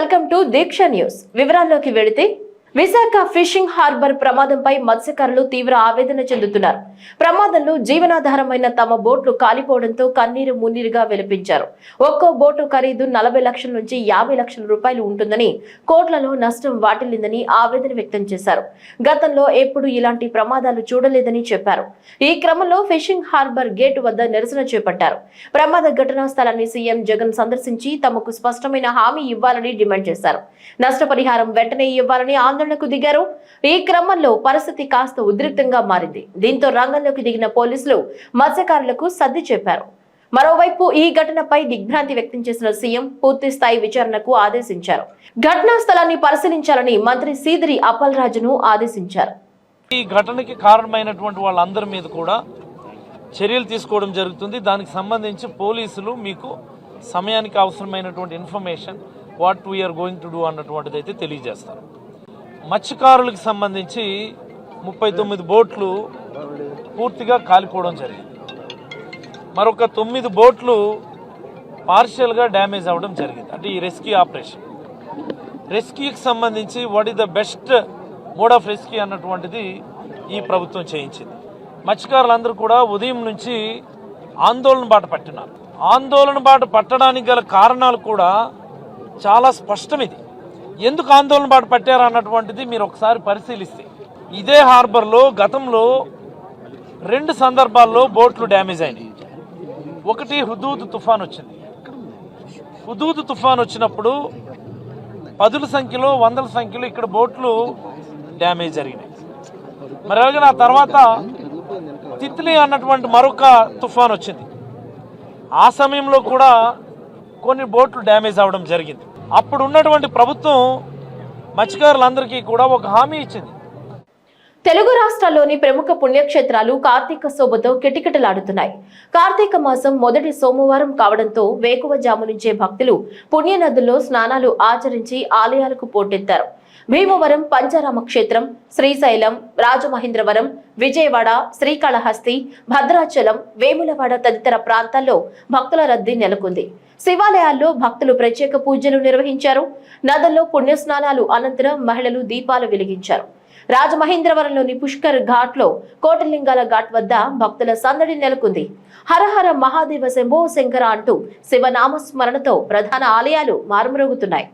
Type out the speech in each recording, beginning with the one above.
Welcome to Deeksha news. వివరాల్లోకి వెళితే Visakha fishing harbour ప్రమాదంపై మత్స్యకారులు తీవ్ర ఆవేదన చెందుతున్నారు. ప్రమాదంలో జీవనాధారమైన తమ బోట్లు కాలిపోవడంతో కన్నీరు మున్నీరుగా విలపించారు. ఒక్కో బోటు ఖరీదు నలభై లక్షల నుంచి యాభై లక్షల రూపాయలు ఉంటుందని కోట్లలో నష్టం వాటిల్లిందని ఆవేదన వ్యక్తం చేశారు. గతంలో ఎప్పుడు ఇలాంటి ప్రమాదాలు చూడలేదని చెప్పారు. ఈ క్రమంలో ఫిషింగ్ హార్బర్ గేటు వద్ద నిరసన చేపట్టారు. ప్రమాద ఘటనా స్థలాన్ని సీఎం జగన్ సందర్శించి తమకు స్పష్టమైన హామీ ఇవ్వాలని డిమాండ్ చేశారు. నష్టపరిహారం వెంటనే ఇవ్వాలని ఆందోళనకు దిగారు. ఈ క్రమంలో పరిస్థితి కాస్త ఉద్రిక్తంగా మారింది. దీంతో రంగంలోకి దిగిన పోలీసులు మత్స్యకారులకు సర్ది చెప్పారు. మరోవైపు ఈ ఘటనపై దిగ్భ్రాంతి వ్యక్తం చేసిన సీఎం పూర్తి స్థాయి విచారణకు ఆదేశించారు. ఘటనా స్థలాన్ని పరిశీలించాలని మంత్రి సీదిరి అప్పలరాజును ఆదేశించారు. ఈ ఘటనకి కారణమైనటువంటి వాళ్ళందరి మీద కూడా చర్యలు తీసుకోవడం జరుగుతుంది. దానికి సంబంధించి పోలీసులు మీకు సమయానికి అవసరమైనటువంటి information what we're going to do అన్నటువంటిది అయితే తెలియజేస్తారు. మత్స్యకారులకు సంబంధించి ముప్పై తొమ్మిది బోట్లు పూర్తిగా కాలిపోవడం జరిగింది. మరొక తొమ్మిది బోట్లు పార్షియల్గా డ్యామేజ్ అవ్వడం జరిగింది. అంటే ఈ రెస్క్యూ ఆపరేషన్. రెస్క్యూకి సంబంధించి what is the best mode of rescue అన్నటువంటిది ఈ ప్రభుత్వం చేయించింది. మత్స్యకారులందరూ కూడా ఉదయం నుంచి ఆందోళన బాట పట్టినారు. ఆందోళన బాట పట్టడానికి గల కారణాలు కూడా చాలా స్పష్టం ఇది. ఎందుకు ఆందోళన పాటు పట్టారు అన్నటువంటిది మీరు ఒకసారి పరిశీలిస్తే. ఇదే హార్బర్లో గతంలో రెండు సందర్భాల్లో బోట్లు డ్యామేజ్ అయినాయి. ఒకటి హుదూద్ తుఫాన్ వచ్చింది. హుదూద్ తుఫాన్ వచ్చినప్పుడు పదుల సంఖ్యలో వందల సంఖ్యలో ఇక్కడ బోట్లు డ్యామేజ్ జరిగినాయి. మరి అలాగే ఆ తర్వాత తిత్లీ అన్నటువంటి మరొక తుఫాన్ వచ్చింది. ఆ సమయంలో కూడా కొన్ని బోట్లు డ్యామేజ్ అవ్వడం జరిగింది. అప్పుడు ఉన్నటువంటి ప్రభుత్వం మత్స్యకారులందరికీ కూడా ఒక హామీ ఇచ్చింది. తెలుగు రాష్ట్రాల్లోని ప్రముఖ పుణ్యక్షేత్రాలు కార్తీక శోభతో కిటకిటలాడుతున్నాయి. కార్తీక మాసం మొదటి సోమవారం కావడంతో వేకువజాము నుంచే భక్తులు పుణ్యనదుల్లో స్నానాలు ఆచరించి ఆలయాలకు పోటెత్తారు. భీమవరం పంచారామ క్షేత్రం శ్రీశైలం రాజమహేంద్రవరం విజయవాడ శ్రీకాళహస్తి భద్రాచలం వేములవాడ తదితర ప్రాంతాల్లో భక్తుల రద్దీ నెలకొంది. శివాలయాల్లో భక్తులు ప్రత్యేక పూజలు నిర్వహించారు. నదుల్లో పుణ్యస్నానాలు అనంతరం మహిళలు దీపాలు వెలిగించారు. రాజమహేంద్రవరంలోని పుష్కర్ ఘాట్లో కోటలింగాల ఘాట్ వద్ద భక్తుల సందడి నెలకొంది. హరహర మహాదేవ శంభో శంకర అంటూ శివనామస్మరణతో ప్రధాన ఆలయాలు మారుమరుగుతున్నాయి.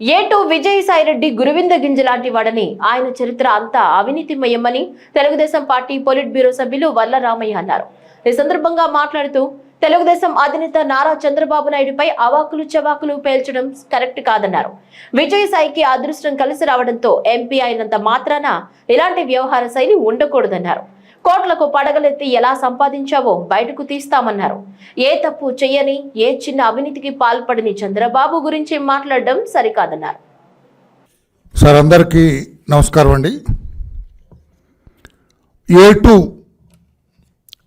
ఏటూ విజయసాయిరెడ్డి గురువింద గింజ లాంటి వాడని ఆయన చరిత్ర అంతా అవినీతిమయమని తెలుగుదేశం పార్టీ పొలిట్ బ్యూరో సభ్యులు వల్ల రామయ్య అన్నారు. ఈ సందర్భంగా మాట్లాడుతూ తెలుగుదేశం అధినేత నారా చంద్రబాబు నాయుడుపై అవాకులు చవాకులు పేల్చడం కరెక్ట్ కాదన్నారు. విజయసాయికి అదృష్టం కలిసి రావడంతో ఎంపీ అయినంత మాత్రాన ఇలాంటి వ్యవహార శైలి ఉండకూడదన్నారు. కోట్లకు పడగలెత్తి ఎలా సంపాదించావో బయటకు తీస్తామన్నారు. ఏ తప్పు చెయ్యని ఏ చిన్న అవినీతికి పాల్పడని చంద్రబాబు గురించి మాట్లాడడం సరికాదన్నారు. సార్ అందరికీ నమస్కారం అండి. ఏ టూ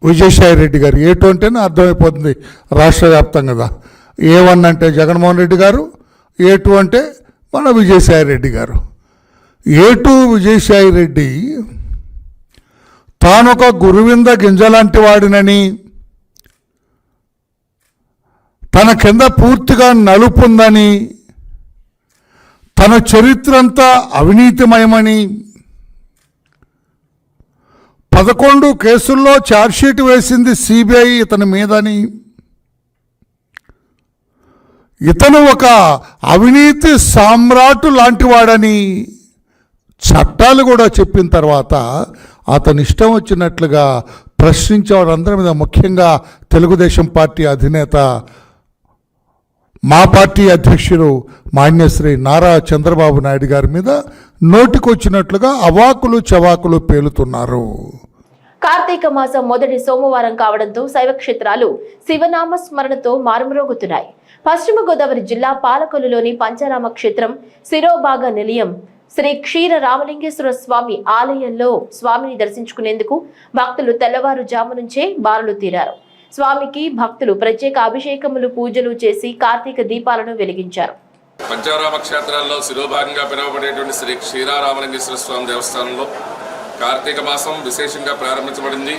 విజయసాయి రెడ్డి గారు ఏ టూ అంటేనే అర్థమైపోతుంది రాష్ట్ర వ్యాప్తం కదా. ఏ వన్ అంటే జగన్మోహన్ రెడ్డి గారు ఏ టూ అంటే మన విజయసాయి రెడ్డి గారు. ఏ టూ విజయసాయి రెడ్డి తానొక గురువింద గింజలాంటి వాడినని తన కింద పూర్తిగా నలుపుందని తన చరిత్ర అంతా అవినీతిమయమని పదకొండు కేసుల్లో ఛార్జ్షీట్ వేసింది సిబిఐ ఇతని మీదని ఇతను ఒక అవినీతి సామ్రాటు లాంటివాడని చట్టాలు కూడా చెప్పిన తర్వాత అతని ఇష్టం వచ్చినట్లుగా ప్రశ్నించేవాడు అందరి మీద ముఖ్యంగా తెలుగుదేశం పార్టీ అధినేత మా పార్టీ అధ్యక్షుడు మాన్యశ్రీ నారా చంద్రబాబు నాయుడు గారి మీద నోటికొచ్చినట్లుగా అవాకులు చవాకులు పేలుతున్నారు. కార్తీక మాసం మొదటి సోమవారం కావడంతో శైవ క్షేత్రాలు శివనామ స్మరణతో మారుమ్రోగుతున్నాయి. పశ్చిమ గోదావరి జిల్లా పాలకొల్లులోని పంచారామ క్షేత్రం శిరోభాగ నిలయం శ్రీ క్షీర రామలింగేశ్వర స్వామి ఆలయంలో స్వామిని దర్శించుకునేందుకు భక్తులు తెల్లవారుజాము నుంచే బారులు తీరారు. స్వామికి భక్తులు ప్రత్యేక అభిషేకములు పూజలు చేసి కార్తీక దీపాలను వెలిగించారు. పంచారామ క్షేత్రాల్లో శిరోభాగంగా పిలువబడేటువంటి శ్రీ క్షీరారామలింగేశ్వర స్వామి దేవస్థానంలో కార్తీక మాసం విశేషంగా ప్రారంభించబడింది.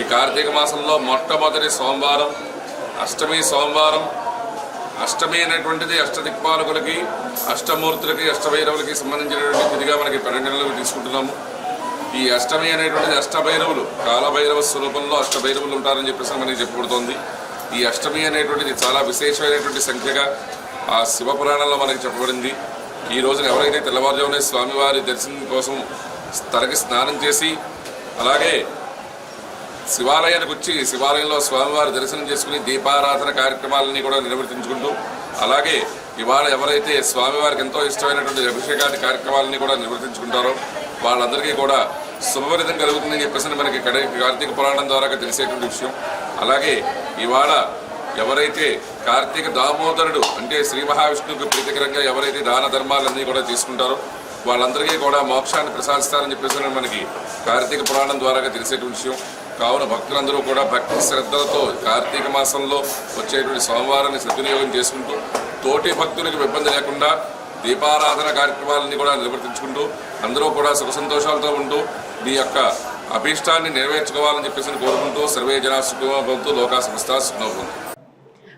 ఈ కార్తీక మాసంలో మొట్టమొదటి సోమవారం అష్టమి సోమవారం అష్టమి అనేటువంటిది అష్టదిక్పాలకులకి అష్టమూర్తులకి అష్టభైరవులకి సంబంధించినటువంటి తిథిగా మనకి పన్నెండు తీసుకుంటున్నాము. ఈ అష్టమి అనేటువంటిది అష్టభైరవులు కాలభైరవ స్వరూపంలో అష్టభైరవులు ఉంటారని చెప్పేసి మనకి చెప్పబడుతోంది. ఈ అష్టమి అనేటువంటిది చాలా విశేషమైనటువంటి సంఖ్యగా ఆ శివ పురాణంలో మనకి చెప్పబడింది. ఈ రోజున ఎవరైతే తెల్లవారుజామునే స్వామివారి దర్శనం కోసం తనకి స్నానం చేసి అలాగే శివాలయానికి వచ్చి శివాలయంలో స్వామివారి దర్శనం చేసుకుని దీపారాధన కార్యక్రమాలని కూడా నిర్వర్తించుకుంటూ అలాగే ఇవాళ ఎవరైతే స్వామివారికి ఎంతో ఇష్టమైనటువంటి అభిషేకాది కార్యక్రమాలని కూడా నిర్వర్తించుకుంటారో వాళ్ళందరికీ కూడా శుభఫలితం కలుగుతుందని చెప్పేసి మనకి కడ- కార్తీక పురాణం ద్వారా తెలిసేటువంటి విషయం. అలాగే ఇవాళ ఎవరైతే కార్తీక దామోదరుడు అంటే శ్రీ మహావిష్ణువుకి ప్రీతికరంగా ఎవరైతే దాన ధర్మాలన్నీ కూడా తీసుకుంటారో వాళ్ళందరికీ కూడా మోక్షాన్ని ప్రసాదిస్తారని చెప్పేసి మనకి కార్తీక పురాణం ద్వారా తెలిసేటువంటి విషయం. కావున భక్తులందరూ కూడా భక్తి శ్రద్ధలతో కార్తీక మాసంలో వచ్చేటువంటి సోమవారాన్ని సద్వినియోగం చేసుకుంటూ తోటి భక్తులకు ఇబ్బంది లేకుండా దీపారాధన కార్యక్రమాలని కూడా నిర్వర్తించుకుంటూ అందరూ కూడా సుఖ సంతోషాలతో ఉంటూ మీ యొక్క అభీష్టాన్ని నెరవేర్చుకోవాలని చెప్పేసి కోరుకుంటూ సర్వే జనా సుఖమవుతూ లోకా సంస్థ సుఖమవుతుంది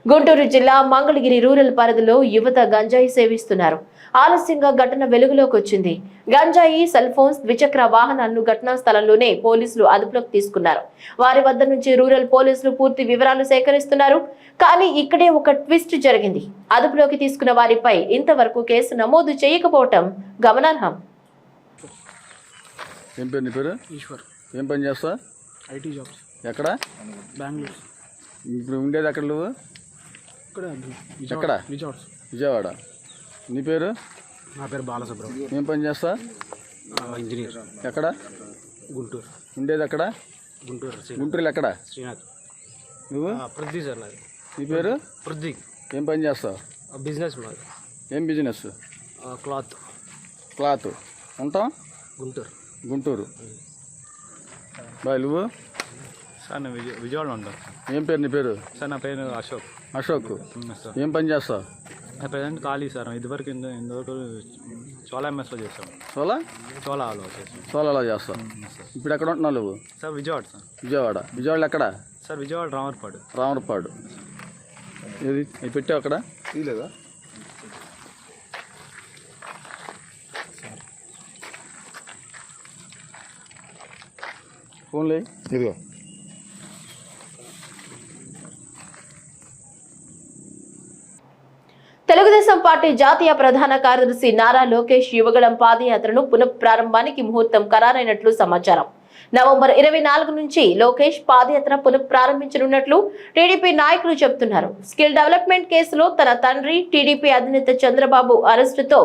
గుంటూరు జిల్లా మంగళగిరి రూరల్ పరిధిలో యువత గంజాయి సేవిస్తున్నారు. ఆలస్యంగా ఘటన వెలుగులోకి వచ్చింది. గంజాయి సెల్ ఫోన్స్ ద్విచక్ర వాహనాలను ఘటనా స్థలంలోనే పోలీసులు అదుపులోకి తీసుకున్నారు. వారి వద్ద నుంచి రూరల్ పోలీసులు పూర్తి వివరాలు సేకరిస్తున్నారు. కానీ ఇక్కడే ఒక ట్విస్ట్ జరిగింది. అదుపులోకి తీసుకున్న వారిపై ఇంతవరకు కేసు నమోదు చేయకపోవటం గమనార్హం. ఏం పేరు నీ పేరు? ఈశ్వర్. ఏం పని చేస్తా? IT jobs. ఎక్కడ? బెంగళూరు. ఇప్పుడు ఉండేది ఎక్కడ నువ్వు? ఇక్కడ ఎక్కడ? విజయవాడ. విజయవాడ. నీ పేరు? నా పేరు బాలసుబ్రహ్మణ్యం. ఏం పని చేస్తా? ఇంజనీర్. ఎక్కడ? గుంటూరు. ఉండేది ఎక్కడ? గుంటూరు గుంటూరులో ఎక్కడ? శ్రీనాథ్. నువ్వు? ఆ, పృథ్వీ సార్ నాది. నీ పేరు? పృథ్వీ ఏం పని చేస్తావు ఆ, బిజినెస్ మాది. ఏం బిజినెస్? ఆ, క్లాత్. క్లాత్. ఉంటాం? గుంటూరు. గుంటూరు. బాయ్ నువ్వు? సార్ నేను విజయ విజయవాడలో ఉంటాను ఏం పేరు నీ పేరు? సార్ నా పేరు అశోక్. అశోక్. ఏం పని చేస్తావు ప్రజెంట్ ఖాళీ సార్. ఇదివరకు ఇంత ఇంతవరకు చోలా ఎంఎస్లో చేస్తాం సోలా? చోలా ఆలో చేస్తాం సోలాలో చేస్తావు. ఇప్పుడు ఎక్కడ ఉంటున్నావు నువ్వు? Sir Vijayawada sir. విజయవాడ. విజయవాడలో ఎక్కడ? సార్ విజయవాడ రామర్పాడు. రామరపాడు. ఇది ఇది పెట్టావు అక్కడ? లేదా? ఫోన్లే ఇదిగో. తెలుగుదేశం పార్టీ జాతీయ ప్రధాన కార్యదర్శి నారా లోకేష్ యువగళం పాదయాత్రను పునఃప్రారంభానికి ముహూర్తం ఖరారైనట్లు సమాచారం. నవంబర్ ఇరవై నాలుగు నుంచి లోకేష్ పాదయాత్ర పునఃప్రారంభించనున్నట్లు టీడీపీ నాయకులు చెబుతున్నారు. స్కిల్ డెవలప్మెంట్ కేసులో తన తండ్రి టీడీపీ అధినేత చంద్రబాబు అరెస్టుతో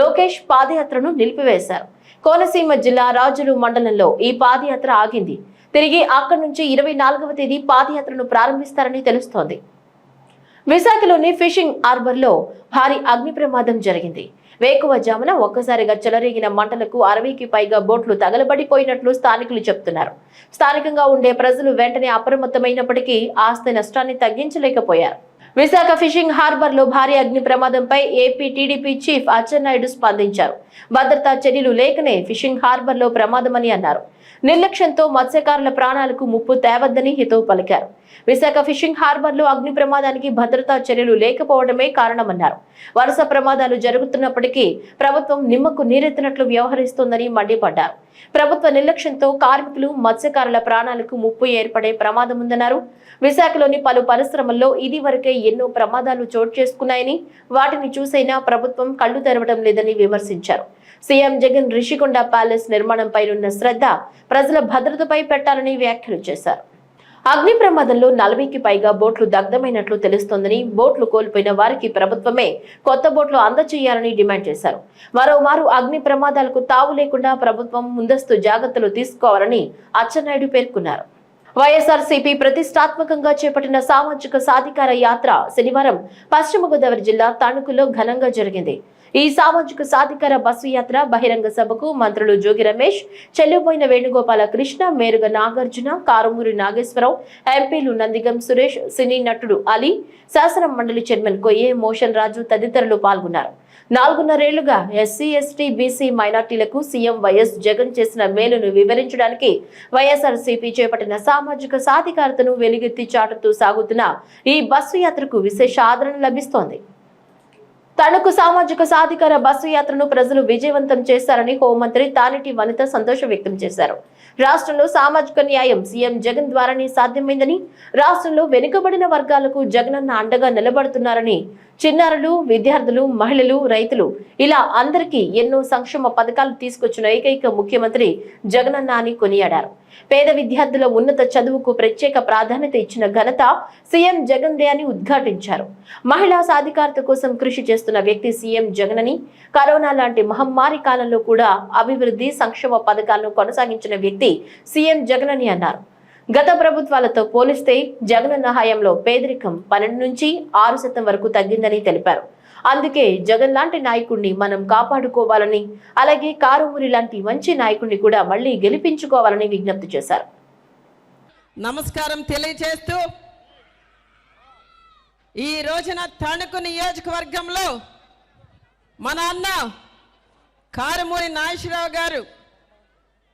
లోకేష్ పాదయాత్రను నిలిపివేశారు. కోనసీమ జిల్లా రాజులు మండలంలో ఈ పాదయాత్ర ఆగింది. తిరిగి అక్కడి నుంచి ఇరవై నాలుగవ తేదీ పాదయాత్రను ప్రారంభిస్తారని తెలుస్తోంది. విశాఖలోని ఫిషింగ్ హార్బర్లో భారీ అగ్ని ప్రమాదం జరిగింది. వేకువజామున ఒక్కసారిగా చెలరేగిన మంటలకు అరవైకి పైగా బోట్లు తగలబడిపోయినట్లు స్థానికులు చెప్తున్నారు స్థానికంగా ఉండే ప్రజలు వెంటనే అప్రమత్తమైనప్పటికీ ఆస్తి నష్టాన్ని తగ్గించలేకపోయారు. విశాఖ ఫిషింగ్ హార్బర్లో భారీ అగ్ని ప్రమాదంపై ఏపీ టీడీపీ చీఫ్ అచ్చెన్నాయుడు స్పందించారు. భద్రతా చర్యలు లేకనే ఫిషింగ్ హార్బర్లో ప్రమాదమని అన్నారు. నిర్లక్ష్యంతో మత్స్యకారుల ప్రాణాలకు ముప్పు తేవద్దని హితవు పలికారు. విశాఖ ఫిషింగ్ హార్బర్లో అగ్ని ప్రమాదానికి భద్రతా చర్యలు లేకపోవడమే కారణమన్నారు. వరుస ప్రమాదాలు జరుగుతున్నప్పటికీ ప్రభుత్వం నిమ్మకు నీరెత్తినట్లు వ్యవహరిస్తోందని మండిపడ్డారు. ప్రభుత్వ నిర్లక్ష్యంతో కార్మికులు మత్స్యకారుల ప్రాణాలకు ముప్పు ఏర్పడే ప్రమాదం ఉందన్నారు విశాఖలోని పలు పరిశ్రమల్లో ఇది వరకే ఎన్నో ప్రమాదాలు చోటు చేసుకున్నాయని వాటిని చూసైనా ప్రభుత్వం కళ్ళు తెరవడం లేదని విమర్శించారు. సీఎం జగన్ రిషికొండ ప్యాలెస్ నిర్మాణంపై ఉన్న శ్రద్ధ ప్రజల భద్రతపై పెట్టాలని వ్యాఖ్యలు చేశారు. అగ్ని ప్రమాదంలో నలభైకి పైగా బోట్లు దగ్ధమైనట్లు తెలుస్తోందని బోట్లు కోల్పోయిన వారికి ప్రభుత్వమే కొత్త బోట్లు అందజేయాలని డిమాండ్ చేశారు. మరోమారు అగ్ని ప్రమాదాలకు తావు లేకుండా ప్రభుత్వం ముందస్తు జాగ్రత్తలు తీసుకోవాలని అచ్చెన్నాయుడు పేర్కొన్నారు. వైఎస్ఆర్సీపీ ప్రతిష్టాత్మకంగా చేపట్టిన సామాజిక సాధికార యాత్ర శనివారం పశ్చిమ గోదావరి జిల్లా తణుకులో ఘనంగా జరిగింది. ఈ సామాజిక సాధికార బస్సు యాత్ర బహిరంగ సభకు మంత్రులు జోగి రమేష్ చెల్లిపోయిన వేణుగోపాల కృష్ణ మేరుగ నాగార్జున కారుమూరి నాగేశ్వరరావు ఎంపీలు నందిగం సురేష్ సినీ నటుడు అలీ శాసన మండలి చైర్మన్ కొయ్యే మోషన్ రాజు తదితరులు పాల్గొన్నారు. నాలుగున్నరేళ్ళుగా ఎస్సీ ఎస్టీ బీసీ మైనార్టీలకు సీఎం వైఎస్ జగన్ చేసిన మేలును వివరించడానికి వైఎస్ఆర్సీపీ చేపట్టిన సామాజిక సాధికారతను వెలుగెత్తి చాటుతూ సాగుతున్న ఈ బస్సు యాత్రకు విశేష ఆదరణ లభిస్తోంది. తణుకు సామాజిక సాధికార బస్సు యాత్రను ప్రజలు విజయవంతం చేశారని హోంమంత్రి తానిటి వనిత సంతోషం వ్యక్తం చేశారు. రాష్ట్రంలో సామాజిక న్యాయం సీఎం జగన్ ద్వారానే సాధ్యమైందని రాష్ట్రంలో వెనుకబడిన వర్గాలకు జగనన్న అండగా నిలబడుతున్నారని చిన్నారులు విద్యార్థులు మహిళలు రైతులు ఇలా అందరికీ ఎన్నో సంక్షేమ పథకాలు తీసుకొచ్చిన ఏకైక ముఖ్యమంత్రి జగనన్న అని కొనియాడారు. పేద విద్యార్థుల ఉన్నత చదువుకు ప్రత్యేక ప్రాధాన్యత ఇచ్చిన ఘనత సీఎం జగన్ దే అని ఉద్ఘాటించారు. మహిళా సాధికారత కోసం కృషి చేస్తున్న వ్యక్తి సీఎం జగన్ అని కరోనా లాంటి మహమ్మారి కాలంలో కూడా అభివృద్ధి సంక్షేమ పథకాలను కొనసాగించిన వ్యక్తి సీఎం జగన్ అని అన్నారు. గత ప్రభుత్వాలతో పోలిస్తే జగనన్న హయాంలో పేదరికం పన్నెండు నుంచి ఆరు శాతం వరకు తగ్గిందని తెలిపారు. అందుకే జగన్ లాంటి నాయకుడిని మనం కాపాడుకోవాలని అలాగే కారుమూరి లాంటి మంచి నాయకుడిని కూడా మళ్ళీ గెలిపించుకోవాలని విజ్ఞప్తి చేశారు. నమస్కారం తెలియజేస్తూ ఈ రోజున తణుకు నియోజకవర్గంలో మన అన్న కారుమూరి నాగేశ్వరరావు గారు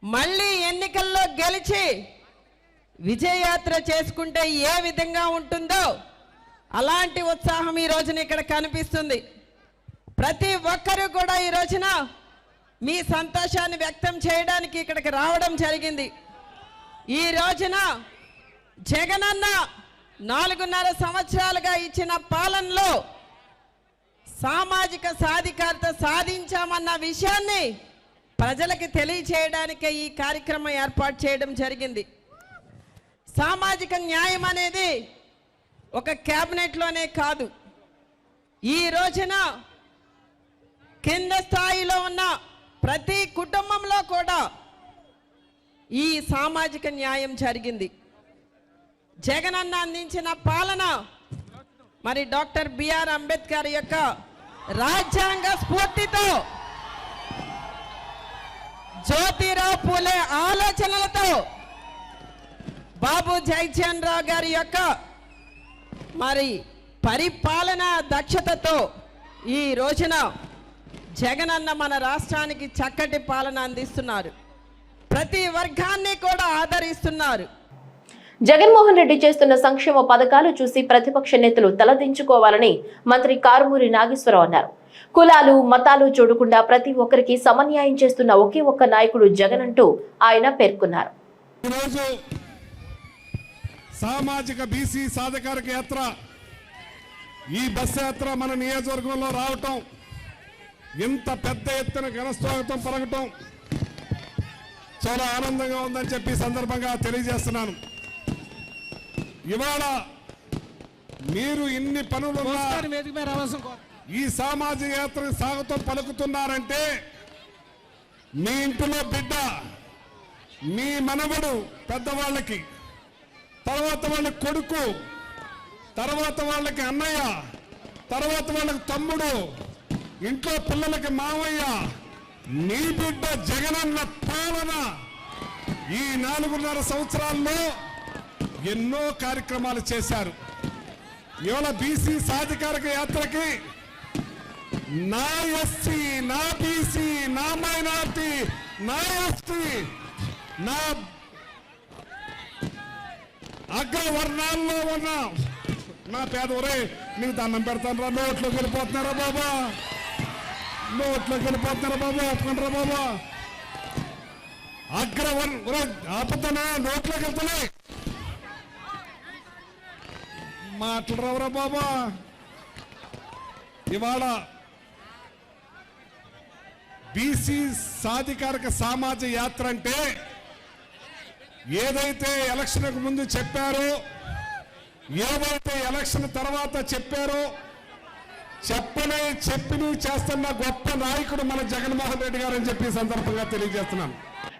మళ్ళీ ఎన్నికల్లో గెలిచి విజయయాత్ర చేసుకుంటే ఏ విధంగా ఉంటుందో అలాంటి ఉత్సాహం ఈ రోజున ఇక్కడ కనిపిస్తుంది. ప్రతి ఒక్కరూ కూడా ఈ రోజున మీ సంతోషాన్ని వ్యక్తం చేయడానికి ఇక్కడికి రావడం జరిగింది. ఈ రోజున జగనన్న నాలుగున్నర సంవత్సరాలుగా ఇచ్చిన పాలనలో సామాజిక సాధికారత సాధించామన్న విషయాన్ని ప్రజలకు తెలియచేయడానికే ఈ కార్యక్రమం ఏర్పాటు చేయడం జరిగింది. సామాజిక న్యాయం అనేది ఒక క్యాబినెట్లోనే కాదు. ఈ రోజున కింద స్థాయిలో ఉన్న ప్రతి కుటుంబంలో కూడా ఈ సామాజిక న్యాయం జరిగింది. జగనన్న అందించిన పాలన మరి డాక్టర్ బిఆర్ అంబేద్కర్ యొక్క రాజ్యాంగ స్ఫూర్తితో జ్యోతిరావు పూలే ఆలోచనలతో బాబు జగజీవన్ రావు గారి యొక్క మరి పరిపాలన దక్షతతో ఈ రోజున జగనన్న మన రాష్ట్రానికి చక్కటి పాలన అందిస్తున్నారు. ప్రతి వర్గాన్ని కూడా ఆదరిస్తున్నారు. జగన్మోహన్ రెడ్డి చేస్తున్న సంక్షేమ పథకాలు చూసి ప్రతిపక్ష నేతలు తలదించుకోవాలని మంత్రి కారుమూరి నాగేశ్వరరావు అన్నారు. కులాలు మతాలు చూడకుండా ప్రతి ఒక్కరికి సమన్యాయం చేస్తున్న ఒకే ఒక్క నాయకుడు జగన్ అంటూ ఆయన పేర్కొన్నారు. సామాజిక బీసీ సాధికారిక యాత్ర. ఈ బస్ యాత్ర మన నియోజకవర్గంలో రావటం ఇంత పెద్ద ఎత్తున ఘనస్వాగతం పలకటం చాలా ఆనందంగా ఉందని చెప్పి సందర్భంగా తెలియజేస్తున్నాను. ఇవాళ మీరు ఇన్ని పనులున్నా ఈ సామాజిక యాత్రకు స్వాగతం పలుకుతున్నారంటే మీ ఇంటిలో బిడ్డ మీ మనవడు పెద్దవాళ్ళకి తర్వాత వాళ్ళ కొడుకు తర్వాత వాళ్ళకి అన్నయ్య తర్వాత వాళ్ళకి తమ్ముడు ఇంట్లో పిల్లలకి మామయ్య నీ బిడ్డ జగనన్న పాలన ఈ నాలుగున్నర సంవత్సరాల్లో ఎన్నో కార్యక్రమాలు చేశారు. ఇవాళ బీసీ సాధికారిక యాత్రకి నా ఎస్సీ నా బీసీ నా మైనార్టీ నా ఎస్టీ నా అగ్రవర్ణాల్లో ఉన్న నా పేదవరే నీకు దండం పెడతాను రా నోట్లోకి వెళ్ళిపోతున్నారా బాబా. నోట్లోకి వెళ్ళిపోతున్నారా బాబా ఒప్పుకుంటారా బాబా. అగ్రవర్ణ ఆపుతానా? నోట్లోకి వెళ్తున్నాయి మాట్లాడరావురా బాబా. ఇవాళ బీసీ సాధికారిక సామాజిక యాత్ర అంటే ఏదైతే ఎలక్షన్కు ముందు చెప్పారో ఏవైతే ఎలక్షన్ తర్వాత చెప్పారో చెప్పనే చెప్పిని చేస్తున్న గొప్ప నాయకుడు మన జగన్మోహన్ రెడ్డి గారు అని చెప్పి సందర్భంగా తెలియజేస్తున్నాను.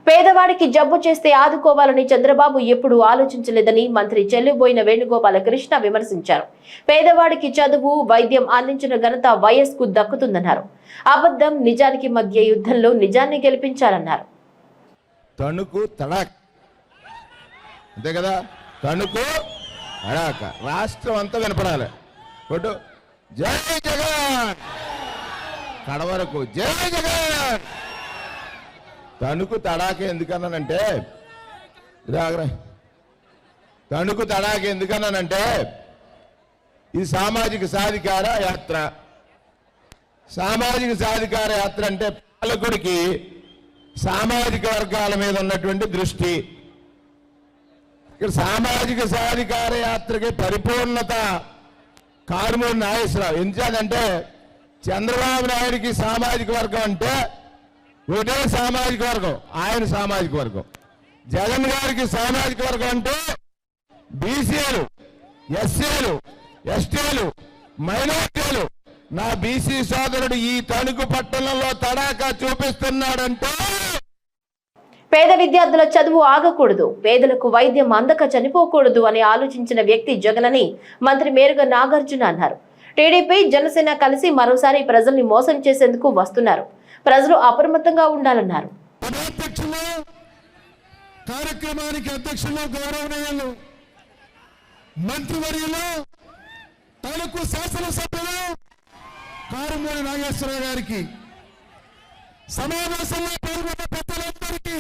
పేదవాడికి జబ్బు చేస్తే ఆదుకోవాలని చంద్రబాబు ఎప్పుడూ ఆలోచించలేదని మంత్రి చెల్లిబోయిన వేణుగోపాల కృష్ణ విమర్శించారు. పేదవాడికి చదువు వైద్యం అందించిన ఘనత వైఎస్కు దక్కుతుందన్నారు. అబద్ధం నిజానికి మధ్య యుద్ధంలో నిజాన్ని గెలిపించాలన్నారు. తణుకు తడాక్. అంతే కదా? తణుకు అడాక. రాష్ట్రం అంతా వినపడాలి. కొట్టు. జై జగన్! కడవరకు జై జగన్! తణుకు తడాక ఎందుకన్నానంటే ఇదాగరా తణుకు తడాక ఎందుకన్నానంటే ఇది సామాజిక సాధికార యాత్ర. సామాజిక సాధికార యాత్ర అంటే పాలకుడికి సామాజిక వర్గాల మీద ఉన్నటువంటి దృష్టి. ఇక్కడ సామాజిక సాధికార యాత్రకి పరిపూర్ణత కారుమూరి నాగేశ్వరరావు. ఎందుకంటే చంద్రబాబు నాయుడికి సామాజిక వర్గం అంటే ఒకటే సామాజిక వర్గం ఆయన సామాజిక వర్గం. జగన్ గారికి సామాజిక వర్గం అంటే బీసీలు ఎస్సీలు ఎస్టీలు మైనార్టీలు. నా బీసీ సోదరుడు ఈ తణుకు పట్టణంలో తడాకా చూపిస్తున్నాడంటే పేద విద్యార్థుల చదువు ఆగకూడదు పేదలకు వైద్యం అందక చనిపోకూడదు అని ఆలోచించిన వ్యక్తి జగనని మంత్రి మేరుగ నాగార్జున అన్నారు. టీడీపీ జనసేన కలిసి మరోసారి ప్రజల్ని మోసం చేసేందుకు వస్తున్నారు. ప్రజలు అప్రమత్తంగా ఉండాలన్నారు. కార్యక్రమానికి అధ్యక్షులు గౌరవనీయులు మంత్రివర్యులు తణుకు శాసనసభ్యులు కారుమూరి నాగేశ్వరరావు గారికి సమావేశంలో పాల్గొన్న పెద్దలందరికీ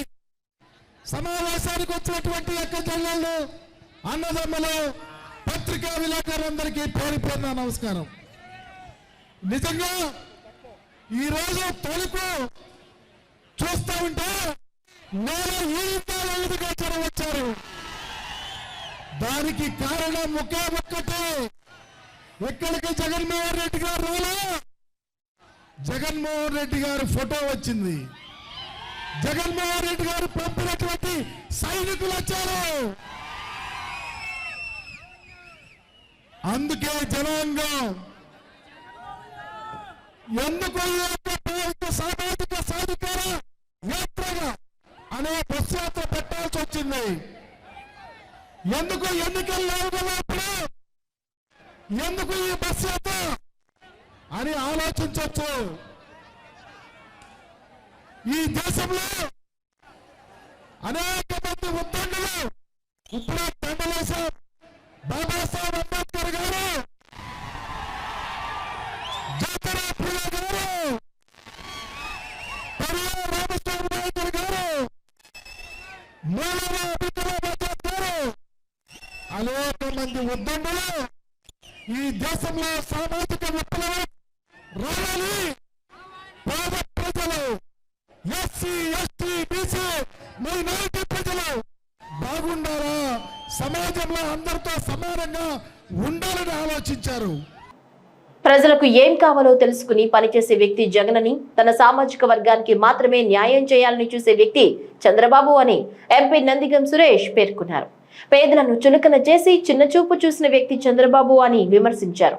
సమావేశానికి వచ్చినటువంటి యొక్క జిల్లాలు అన్నదమ్ములు పత్రికా విలేకరులందరికీ పేరు పేరున నమస్కారం. నిజంగా ఈరోజు తొలుకు చూస్తూ ఉంటే నేను ఈరుగా విధంగా వచ్చారు? దానికి కారణం ఒకే ఒక్కటే. ఎక్కడికి జగన్మోహన్ రెడ్డి గారు రోలో? జగన్మోహన్ రెడ్డి గారి ఫోటో వచ్చింది. జగన్మోహన్ రెడ్డి గారు పంపు సైనికులు వచ్చారు. అందుకే జనాంగం ఎందుకు సామాజిక సాధికార యాత్రగా అనే బస్ యాత్ర పెట్టాల్సి వచ్చింది? ఎందుకు ఎన్నికలు లేవు కదా ఎందుకు ఈ బస్ యాత్ర అని ఆలోచించవచ్చు ఈ దేశంలో అనేక మంది ఉద్దండులు ఇప్పుడే దండలేశారు బాబాసాహెబ్ అంబేద్కర్ గారు జ్యోతిరావు పూలే గారు పెరియార్ రామస్వామి నాయుడు గారు మూలవ విక్రమాచార్య గారు అనేక మంది ఉద్దండులు ఈ దేశంలో సామాజిక విప్లవం రావాలి. పేద ప్రజలు ఎస్సీ ఎస్టీ బీసీ మైనారిటీ ప్రజలు బాగుండాలా? సమాజంలో అందరితో సమానంగా ఉండాలని ఆలోచించారు. ప్రజలకు ఏం కావాలో తెలుసుకుని పనిచేసే వ్యక్తి జగనని తన సామాజిక వర్గానికి మాత్రమే న్యాయం చేయాలని చూసే వ్యక్తి చంద్రబాబు అని ఎంపీ నందిగం సురేష్ పేర్కొన్నారు. పేదలను చులకన చేసి చిన్న చూపు చూసిన వ్యక్తి చంద్రబాబు అని విమర్శించారు.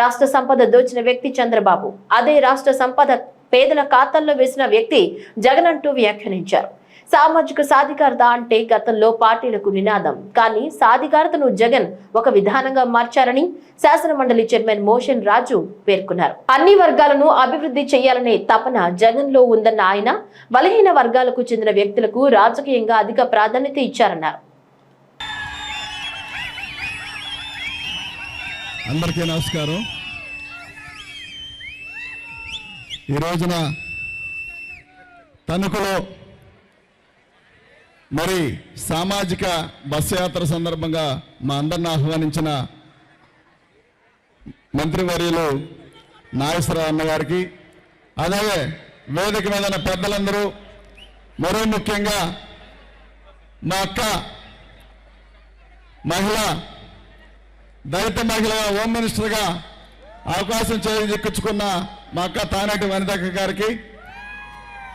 రాష్ట్ర సంపద దోచిన వ్యక్తి చంద్రబాబు అదే రాష్ట్ర సంపద పేదల ఖాతాల్లో వేసిన వ్యక్తి జగన్ అంటూ వ్యాఖ్యానించారు. సామాజిక సాధికారత అంటే గతంలో పార్టీలకు నినాదం. కానీ సాధికారతను జగన్ ఒక విధానంగా మార్చారని శాసన మండలి చైర్మన్ మోషన్ రాజు పేర్కొన్నారు. అన్ని వర్గాలను అభివృద్ధి చేయాలనే తపన జగన్లో ఉందన్న ఆయన బలహీన వర్గాలకు చెందిన వ్యక్తులకు రాజకీయంగా అధిక ప్రాధాన్యత ఇచ్చారన్నారు. అందరికీ నమస్కారం. ఈ రోజున తణుకులో మరి సామాజిక బస్సు యాత్ర సందర్భంగా మా అందరిని ఆహ్వానించిన మంత్రివర్యులు నాగేశ్వరరావు అన్నగారికి అలాగే వేదిక మీద ఉన్న పెద్దలందరూ మరో ముఖ్యంగా మా అక్క మహిళ దళిత మహిళ హోమ్ మినిస్టర్గా అవకాశం చేయించుకున్న మా అక్క తానేటి వనితక్క గారికి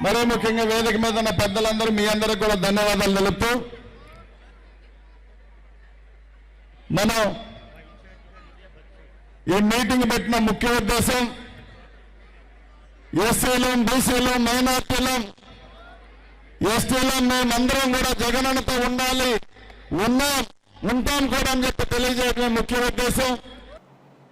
మరీ ముఖ్యంగా వేదిక మీద ఉన్న పెద్దలందరూ మీ అందరికి కూడా ధన్యవాదాలు తెలుపుతూ మనం ఈ మీటింగ్ పెట్టిన ముఖ్య ఉద్దేశం ఎస్సీలు బీసీలు మైనార్టీలు ఎస్టీలు మేమందరం కూడా జగనన్నతో ఉండాలి ఉన్నాం ఉంటాం కూడా అని చెప్పి తెలియజేయడమే ముఖ్య ఉద్దేశం.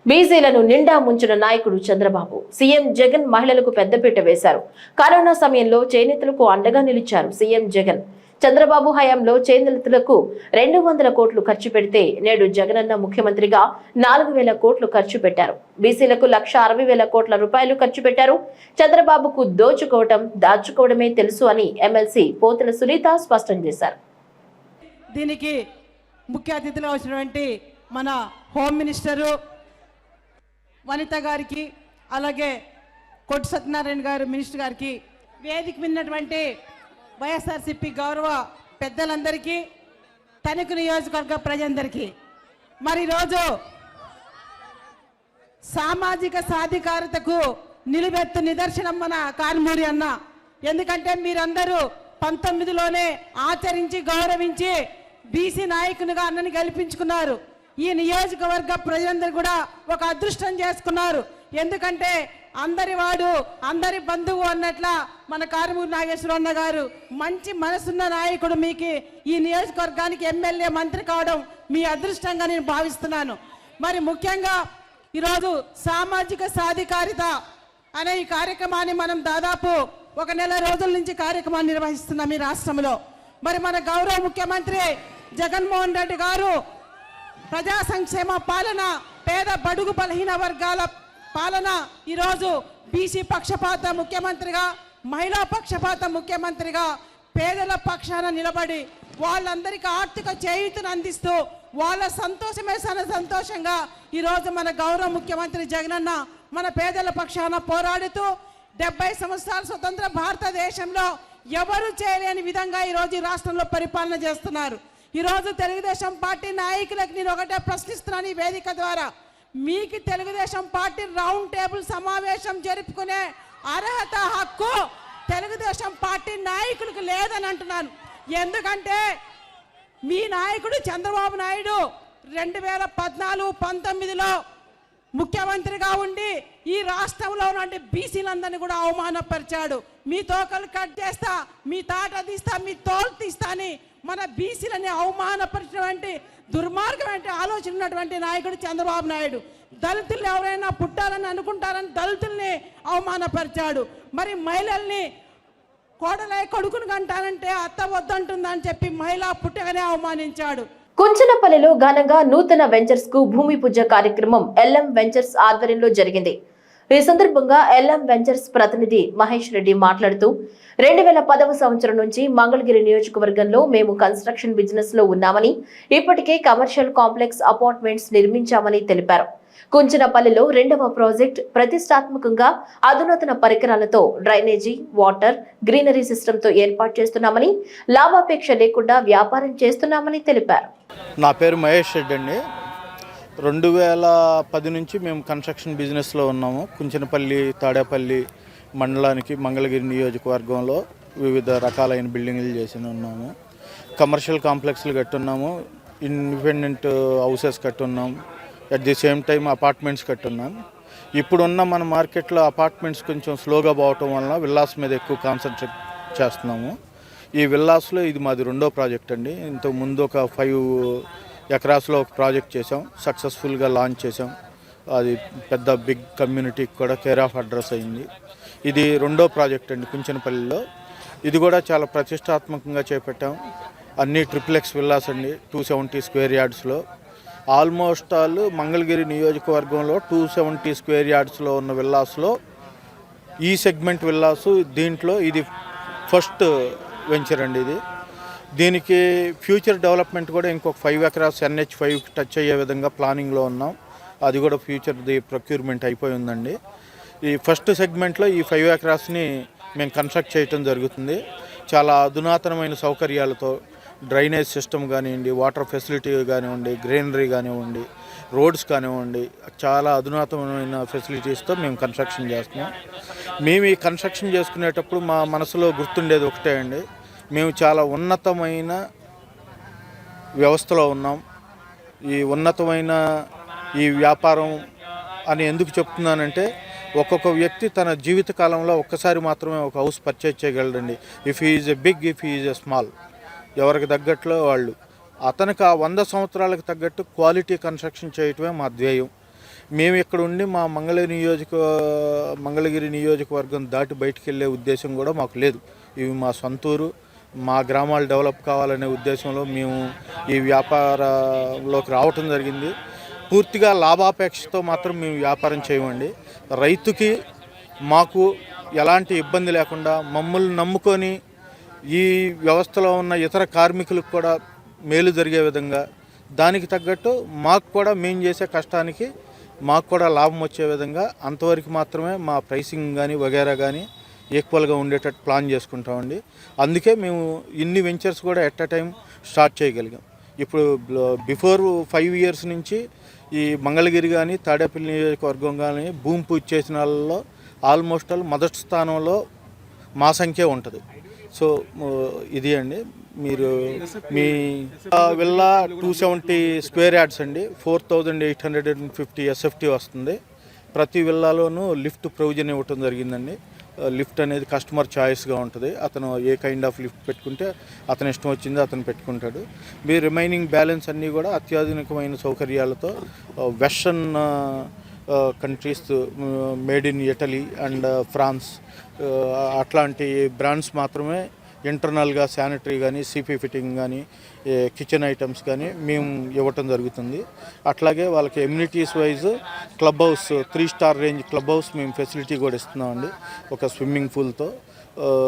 బీసీలను నిండా ముంచిన నాయకుడు చంద్రబాబు. సీఎం జగన్ మహిళలకు పెద్దపీట వేశారు. కరోనా సమయంలో చేనేతలకు అండగా నిలిచారు సీఎం జగన్. చంద్రబాబు హయాంలో చేనేతలకు రెండు వందల కోట్లు ఖర్చు పెడితే నేడు జగనన్న ముఖ్యమంత్రిగా నాలుగు వేల కోట్లు ఖర్చు పెట్టారు. బీసీలకు లక్ష అరవై వేల కోట్ల రూపాయలు ఖర్చు పెట్టారు. చంద్రబాబుకు దోచుకోవటం దాచుకోవడమే తెలుసు అని ఎమ్మెల్సీ పోతుల సునీత స్పష్టం చేశారు. దీనికి ముఖ్య అతిథిగా వచ్చినటువంటి మన హోమ్ మినిస్టరు వనిత గారికి అలాగే కొట్టు సత్యనారాయణ గారు మినిస్టర్ గారికి వేదిక విన్నటువంటి వైఎస్ఆర్సిపి గౌరవ పెద్దలందరికీ తణుకు నియోజకవర్గ ప్రజలందరికీ. మరి ఈరోజు సామాజిక సాధికారతకు నిలువెత్తు నిదర్శనం మన కారుమూరి అన్న. ఎందుకంటే మీరందరూ పంతొమ్మిదిలోనే ఆచరించి గౌరవించి బీసీ నాయకునిగా అన్నని గెలిపించుకున్నారు. ఈ నియోజకవర్గ ప్రజలందరూ కూడా ఒక అదృష్టం చేసుకున్నారు. ఎందుకంటే అందరి వాడు అందరి బంధువు అన్నట్ల మన కారుమూరి నాగేశ్వరన్న గారు మంచి మనసున్న నాయకుడు మీకు ఈ నియోజకవర్గానికి ఎమ్మెల్యే మంత్రి కావడం మీ అదృష్టంగా నేను భావిస్తున్నాను. మరి ముఖ్యంగా ఈరోజు సామాజిక సాధికారిత అనే ఈ కార్యక్రమాన్ని మనం దాదాపు ఒక నెల రోజుల నుంచి కార్యక్రమాన్ని నిర్వహిస్తున్నాం ఈ రాష్ట్రంలో. మరి మన గౌరవ ముఖ్యమంత్రి జగన్మోహన్ రెడ్డి గారు ప్రజా సంక్షేమ పాలన పేద బడుగు బలహీన వర్గాల పాలన ఈరోజు బీసీ పక్షపాత ముఖ్యమంత్రిగా మహిళా పక్షపాత ముఖ్యమంత్రిగా పేదల పక్షాన నిలబడి వాళ్ళందరికీ ఆర్థిక చేయూతను అందిస్తూ వాళ్ళ సంతోషమే సంతోషంగా ఈరోజు మన గౌరవ ముఖ్యమంత్రి జగనన్న మన పేదల పక్షాన పోరాడుతూ డెబ్బై సంవత్సరాల స్వతంత్ర భారతదేశంలో ఎవరు చేయలేని విధంగా ఈరోజు రాష్ట్రంలో పరిపాలన చేస్తున్నారు. ఈరోజు తెలుగుదేశం పార్టీ నాయకులకు నేను ఒకటే ప్రశ్నిస్తున్నాను ఈ వేదిక ద్వారా. మీకు తెలుగుదేశం పార్టీ రౌండ్ టేబుల్ సమావేశం జరుపుకునే అర్హత హక్కు తెలుగుదేశం పార్టీ నాయకులకు లేదని అంటున్నాను. ఎందుకంటే మీ నాయకుడు చంద్రబాబు నాయుడు రెండు వేల పద్నాలుగు పంతొమ్మిదిలో ముఖ్యమంత్రిగా ఉండి ఈ రాష్ట్రంలో నుండి బీసీలందరినీ కూడా అవమానపరిచాడు. మీ తోకలు కట్ చేస్తా మీ తాట తీస్తా మీ తోలు తీస్తా అని మన బీసీలని అవమానపరిచినటువంటి దుర్మార్గమైన ఆలోచన ఉన్నటువంటి నాయకుడు చంద్రబాబు నాయుడు. దళితులు ఎవరైనా పుట్టాలని అనుకుంటారని దళితుల్ని అవమానపరిచాడు. మరి మహిళల్ని కోడలై కొడుకును కంటానంటే అత్త వద్దంటుందని చెప్పి మహిళ పుట్టగానే అవమానించాడు. కుంచనపల్లిలో ఘనంగా నూతన వెంచర్స్కు భూమి పూజ కార్యక్రమం ఎల్ఎం వెంచర్స్ ఆధ్వర్యంలో జరిగింది. ఈ సందర్భంగా ఎల్ఎం వెంచర్స్ ప్రతినిధి మహేష్ రెడ్డి మాట్లాడుతూ రెండు వేల పదవ సంవత్సరం నుంచి మంగళగిరి నియోజకవర్గంలో మేము కన్స్ట్రక్షన్ బిజినెస్లో ఉన్నామని ఇప్పటికే కమర్షియల్ కాంప్లెక్స్ అపార్ట్మెంట్స్ నిర్మించామని తెలిపారు. కుంచనపల్లిలో రెండవ ప్రాజెక్ట్ ప్రతిష్టాత్మకంగా అధునాతన పరికరాలతో డ్రైనేజీ వాటర్ గ్రీనరీ సిస్టంతో ఏర్పాటు చేస్తున్నామని లాభాపేక్ష లేకుండా వ్యాపారం చేస్తున్నామని తెలిపారు. నా పేరు మహేష్ రెడ్డి అండి. రెండు వేల పది నుంచి మేము కన్స్ట్రక్షన్ బిజినెస్లో ఉన్నాము. కుంచనపల్లి తాడేపల్లి మండలానికి మంగళగిరి నియోజకవర్గంలో వివిధ రకాలైన బిల్డింగ్లు చేసి ఉన్నాము. కమర్షియల్ కాంప్లెక్స్లు కట్టున్నాము. Independent houses కట్టున్నాం. At the same time apartments కట్టున్నాం. ఇప్పుడున్న మన మార్కెట్లో అపార్ట్మెంట్స్ కొంచెం స్లోగా పోవటం వలన విల్లాస్ మీద ఎక్కువ కాన్సన్ట్రేట్ చేస్తున్నాము. ఈ విల్లాస్లో ఇది మాది రెండో ప్రాజెక్ట్ అండి. ఇంతకు ముందు ఒక ఫైవ్ ఎకరాస్లో ఒక ప్రాజెక్ట్ చేసాం సక్సెస్ఫుల్గా లాంచ్ చేసాం అది పెద్ద బిగ్ కమ్యూనిటీకి కూడా కేర్ ఆఫ్ అడ్రస్ అయింది. ఇది రెండో ప్రాజెక్ట్ అండి కుంచనపల్లిలో. ఇది కూడా చాలా ప్రతిష్టాత్మకంగా చేపట్టాం. అన్ని ట్రిప్లెక్స్ విల్లాస్ అండి టూ సెవెంటీ స్క్వేర్ యార్డ్స్లో. ఆల్మోస్ట్ ఆల్ మంగళగిరి నియోజకవర్గంలో టూ సెవెంటీ స్క్వేర్ యార్డ్స్లో ఉన్న విల్లాస్లో ఈ సెగ్మెంట్ విల్లాస్ దీంట్లో ఇది ఫస్ట్ వెంచర్ అండి ఇది. దీనికి ఫ్యూచర్ డెవలప్మెంట్ కూడా ఇంకొక five acres NH five touch అయ్యే విధంగా ప్లానింగ్లో ఉన్నాం. అది కూడా ఫ్యూచర్ది ప్రొక్యూర్మెంట్ అయిపోయి ఉందండి ఈ ఫస్ట్ సెగ్మెంట్లో ఈ ఫైవ్ ఎకరాస్ని మేము కన్స్ట్రక్ట్ చేయటం జరుగుతుంది. చాలా అధునాతనమైన సౌకర్యాలతో డ్రైనేజ్ సిస్టమ్ కానివ్వండి వాటర్ ఫెసిలిటీ కానివ్వండి గ్రీనరీ కానివ్వండి రోడ్స్ కానివ్వండి చాలా అధునాతనమైన ఫెసిలిటీస్తో మేము కన్స్ట్రక్షన్ చేస్తున్నాం. మేము ఈ కన్స్ట్రక్షన్ చేసుకునేటప్పుడు మా మనసులో గుర్తుండేది ఒకటే అండి. మేము చాలా ఉన్నతమైన వ్యవస్థలో ఉన్నాం. ఈ ఉన్నతమైన ఈ వ్యాపారం అని ఎందుకు చెప్తున్నానంటే ఒక్కొక్క వ్యక్తి తన జీవిత కాలంలో ఒక్కసారి మాత్రమే ఒక house purchase చేయగలడండి. If is a big if is a small ఎవరికి తగ్గట్లో వాళ్ళు. అతనికి ఆ వంద సంవత్సరాలకు తగ్గట్టు క్వాలిటీ కన్స్ట్రక్షన్ చేయటమే మా ధ్యేయం. మేము ఇక్కడ ఉండి మా మంగళగిరి నియోజక మంగళగిరి నియోజకవర్గం దాటి బయటికి వెళ్ళే ఉద్దేశం కూడా మాకు లేదు. ఇవి మా సొంతూరు. మా గ్రామాలు డెవలప్ కావాలనే ఉద్దేశంలో మేము ఈ వ్యాపారంలోకి రావటం జరిగింది. పూర్తిగా లాభాపేక్షతో మాత్రం మేము వ్యాపారం చేయమండి. రైతుకి మాకు ఎలాంటి ఇబ్బంది లేకుండా మమ్మల్ని నమ్ముకొని ఈ వ్యవస్థలో ఉన్న ఇతర కార్మికులకు కూడా మేలు జరిగే విధంగా దానికి తగ్గట్టు మాకు కూడా మేము చేసే కష్టానికి మాకు కూడా లాభం వచ్చే విధంగా అంతవరకు మాత్రమే మా ప్రైసింగ్ కానీ వగేరా కానీ ఈక్వల్గా ఉండేటట్టు ప్లాన్ చేసుకుంటామండి. అందుకే మేము ఇన్ని వెంచర్స్ కూడా ఎట్ అ టైం స్టార్ట్ చేయగలిగాం. ఇప్పుడు బిఫోర్ ఫైవ్ ఇయర్స్ నుంచి ఈ మంగళగిరి కానీ తాడేపల్లి నియోజకవర్గం కానీ భూమి పూజ చేసిన వాళ్ళలో ఆల్మోస్ట్ ఆల్ మొదటి స్థానంలో మా సంఖ్య ఉంటుంది. సో ఇది అండి. మీరు మీ villa two seventy square yards అండి. Four thousand eight hundred and fifty SFT వస్తుంది. ప్రతి విల్లాలోనూ లిఫ్ట్ ప్రొవిజన్ ఇవ్వటం జరిగిందండి. లిఫ్ట్ అనేది కస్టమర్ చాయిస్గా ఉంటుంది. అతను ఏ కైండ్ ఆఫ్ లిఫ్ట్ పెట్టుకుంటే అతను ఇష్టం వచ్చింది అతను పెట్టుకుంటాడు. మీ రిమైనింగ్ బ్యాలెన్స్ అన్నీ కూడా అత్యాధునికమైన సౌకర్యాలతో western countries made in Italy and France అట్లాంటి బ్రాండ్స్ మాత్రమే ఇంటర్నల్గా శానిటరీ కానీ సిపి ఫిట్టింగ్ కానీ కిచెన్ ఐటమ్స్ కానీ మేము ఇవ్వటం జరుగుతుంది. అట్లాగే వాళ్ళకి amenities wise club house three star range club house మేము ఫెసిలిటీ కూడా ఇస్తున్నామండి. ఒక స్విమ్మింగ్ పూల్తో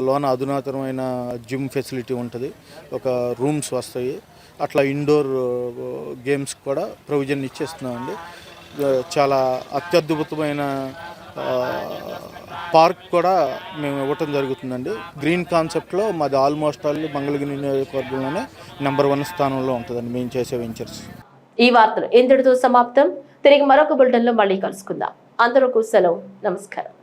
లోన అధునాతనమైన జిమ్ ఫెసిలిటీ ఉంటుంది. ఒక రూమ్స్ వస్తాయి. అట్లా ఇండోర్ గేమ్స్ కూడా ప్రొవిజన్ ఇచ్చేస్తున్నామండి. చాలా అత్యద్భుతమైన పార్క్ కూడా మేము ఇవ్వటం జరుగుతుందండి. గ్రీన్ కాన్సెప్ట్లో మాది ఆల్మోస్ట్ ఆల్ మంగళగిరి నియోజకవర్గంలోనే నెంబర్ వన్ స్థానంలో ఉంటుందండి మేము చేసే వెంచర్స్ ఈ వార్తలు ఇంతటితో సమాప్తం. తిరిగి మరొక బులెటిన్లో మళ్ళీ కలుసుకుందాం. అందరూ సెలవు. నమస్కారం.